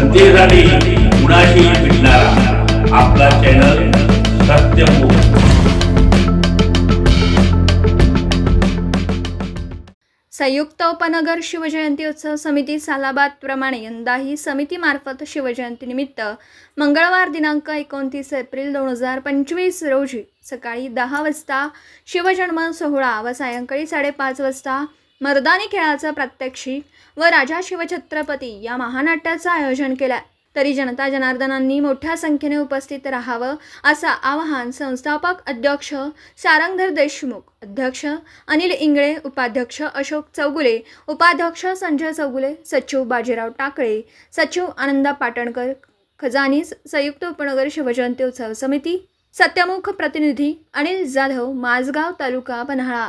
जनतेसाठी कुणाशी भेटणारा. आपला चॅनल सत्यमुख संयुक्त उपनगर शिवजयंती उत्सव समिती सालाबाद प्रमाणे यंदाही समितीमार्फत शिवजयंतीनिमित्त मंगळवार दिनांक एकोणतीस एप्रिल दोन हजार पंचवीस रोजी सकाळी दहा वाजता शिवजन्म सोहळा व सायंकाळी साडेपाच वाजता मर्दानी खेळाचं प्रात्यक्षिक व राजा शिवछत्रपती या महानाट्याचं आयोजन केलं आहे तरी जनता जनार्दनांनी मोठ्या संख्येने उपस्थित राहावं असं आवाहन संस्थापक अध्यक्ष सारंगधर देशमुख अध्यक्ष अनिल इंगळे उपाध्यक्ष अशोक चौगुले उपाध्यक्ष संजय चौगुले सचिव बाजीराव टाकळे सचिव आनंदा पाटणकर खजानीस संयुक्त उपनगर शिवजयंती उत्सव समिती सत्यमुख प्रतिनिधी अनिल जाधव माझगाव तालुका पन्हाळा.